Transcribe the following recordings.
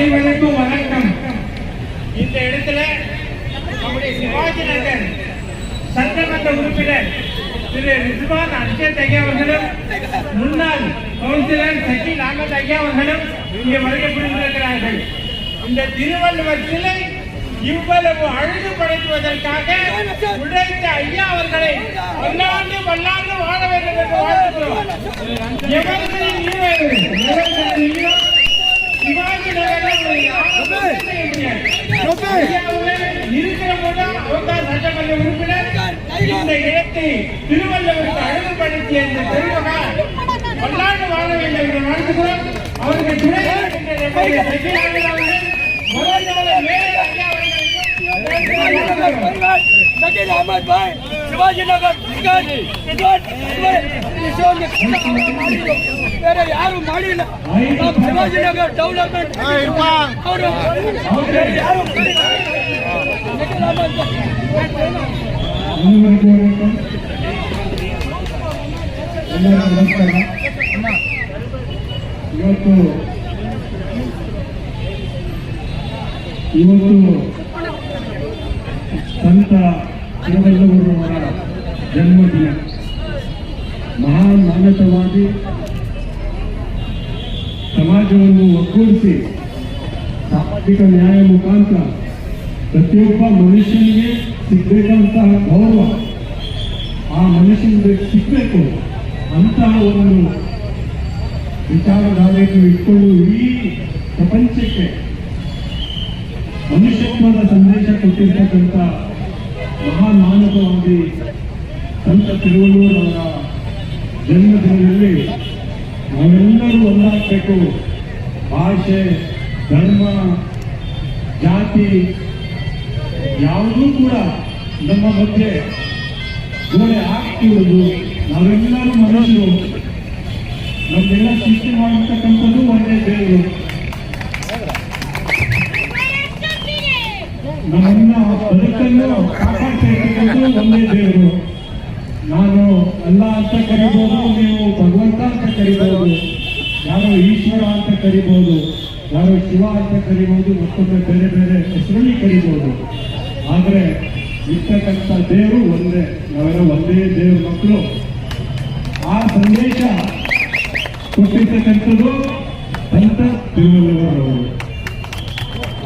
அனைவருக்கும் வணக்கம். இந்த இடத்துல நம்முடைய சிவாஜி நகர் சட்டமன்ற உறுப்பினர் திரு ரிஸ்வான் அர்ஜத் ஐயா அவர்களும் முன்னாள் கவுன்சிலர் சகில் அகமது ஐயா அவர்களும் இங்கே வருகை புரிந்திருக்கிறார்கள். இந்த திருவள்ளுவர் சிலை இவ்வளவு அழுது படைத்துவதற்காக உழைத்த ஐயா அவர்களை பல்லாண்டு பல்லாண்டு வாழ வேண்டும் என்று வாழ்த்துகிறோம். எவர்களின் அந்த இடத்தை திருவள்ளுவருக்கு அழகுபடுத்தி அந்த திருமகன் பல்லாண்டு வாழ வேண்டும் என்று நடத்துகிறோம் அவர்கள் துணை சகில் அகமது பாய் சிவாஜி நகர் வேற யாரும் மாடியில் சிவாஜி நகர் டெவலப்மெண்ட் அவரு யாரும் ಎಲ್ಲರಿಗೂ ನಮಸ್ಕಾರ ಇವತ್ತು ಇವತ್ತು ಸಂತ ತಿರುವಲ್ಲೂರವರ ಜನ್ಮದಿನ ಮಹಾನ್ ಮಾನವತಾವಾದಿ ಸಮಾಜವನ್ನು ಒಗ್ಗೂಡಿಸಿ ಸಾಮಾಜಿಕ ನ್ಯಾಯ ಮುಖಾಂತರ ಪ್ರತಿಯೊಬ್ಬ ಮನುಷ್ಯನಿಗೆ ಸಿಗ್ಬೇಕಂತಹ ಗೌರವ, ಆ ಮನುಷ್ಯನಿಗೆ ಸಿಗ್ಬೇಕು ಅಂತಹ ಒಂದು ವಿಚಾರಧಾರೆಯನ್ನು ಇಟ್ಕೊಂಡು ಇಡೀ ಪ್ರಪಂಚಕ್ಕೆ ಮನುಷ್ಯತ್ವದ ಸಂದೇಶ ಕೊಟ್ಟಿರ್ತಕ್ಕಂಥ ಮಹಾನ್ ಮಾನವವಾದಿ ಸಂತ ತಿರುವಲ್ಲೂರವರ ಜನ್ಮದಿನದಲ್ಲಿ ನಾವೆಲ್ಲರೂ ಒಂದಾಗಬೇಕು. ಭಾಷೆ, ಧರ್ಮ, ಜಾತಿ ಯಾವುದೂ ಕೂಡ ನಮ್ಮ ಮಧ್ಯೆ ಗೋಡೆ ಆಗ್ತಿರೋದು. ನಾವೆಲ್ಲರೂ ಮನುಷ್ಯರು. ನಮ್ಮೆಲ್ಲ ಸೃಷ್ಟಿ ಮಾಡಿರ್ತಕ್ಕಂಥದ್ದು ಒಂದೇ ದೇವರು. ನಮ್ಮನ್ನ ಬದುಕನ್ನು ಕಾಪಾಡ್ತಾ ಒಂದೇ ದೇವರು. ನಾನು ಅಲ್ಲ ಅಂತ ಕರಿಬೋದು, ನೀವು ಭಗವಂತ ಅಂತ ಕರಿಬಹುದು ನಾನು ಈಶ್ವರ ಅಂತ ಕರಿಬೋದು. ಯಾರೋ ಶಿವ ಅಂತ ಕರಿಬಹುದು ಮತ್ತೊಮ್ಮೆ ಬೇರೆ ಬೇರೆ ಹೆಸರಲ್ಲಿ ಕರಿಬಹುದು ಆದರೆ ಇರ್ತಕ್ಕಂಥ ದೇವರು ಒಂದೇ, ನಾವೆಲ್ಲ ಒಂದೇ ದೇವ್ರ ಮಕ್ಕಳು. ಆ ಸಂದೇಶ ಕೊಟ್ಟಿರ್ತಕ್ಕಂಥದ್ದು ಸಂತ ತಿರುವಲ್ಲವರವರು.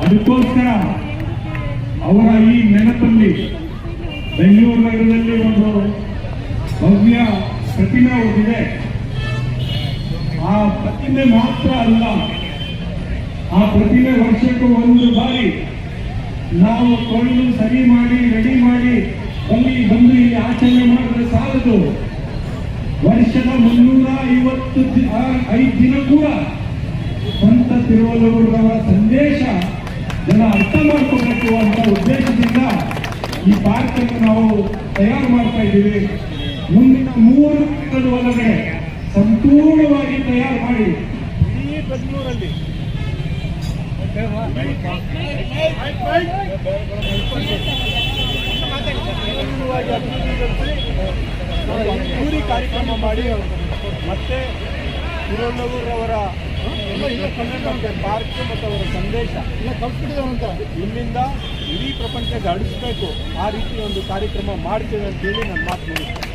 ಅದಕ್ಕೋಸ್ಕರ ಅವರ ಈ ನೆನಪಲ್ಲಿ ಬೆಂಗಳೂರು ನಗರದಲ್ಲಿ ಒಂದು ಭವ್ಯ ಪ್ರತಿಮೆ ಹೋಗಿದೆ ಆ ಪ್ರತಿಮೆ ಮಾತ್ರ ಅಲ್ಲ ಆ ಪ್ರತಿಮೆ ವರ್ಷಕ್ಕೆ ಒಂದು ಬಾರಿ ನಾವು ತೊಳೆದು ಸರಿ ಮಾಡಿ ರೆಡಿ ಮಾಡಿ ಅಲ್ಲಿ ಬಂದು ಇಲ್ಲಿ ಆಚರಣೆ ಮಾಡಿದ್ರೆ ಸಾಲದು. ವರ್ಷದ ಮುನ್ನೂರ ಐವತ್ತು ಐದು ದಿನ ಕೂಡ ಸಂತ ತಿರುವಲ್ಲೂರವರ ಸಂದೇಶ ಜನ ಅರ್ಥ ಮಾಡ್ಕೋಬೇಕು ಅಂತ ಉದ್ದೇಶದಿಂದ ಈ ಪಾರ್ಕ್ ಅನ್ನು ನಾವು ತಯಾರು ಮಾಡ್ತಾ ಇದ್ದೀವಿ. ಮುಂದಿನ ಮೂರು ತಿಂಗಳ ಒಳಗಡೆ ಸಂಪೂರ್ಣವಾಗಿ ತಯಾರು ಮಾಡಿ. ಅದ್ದೂರಿ ಕಾರ್ಯಕ್ರಮ ಮಾಡಿ ಮತ್ತೆ ತಿರುವಲ್ಲೂರವರ ಪಾರ್ಕ್ ಮತ್ತು ಅವರ ಸಂದೇಶ ಇಲ್ಲಿಂದ ಇಡೀ ಪ್ರಪಂಚಕ್ಕೆ ಅಡಿಸ್ಬೇಕು ಆ ರೀತಿ ಒಂದು ಕಾರ್ಯಕ್ರಮ ಮಾಡ್ತೇವೆ ಅಂತೇಳಿ ನನ್ನ ಮಾತು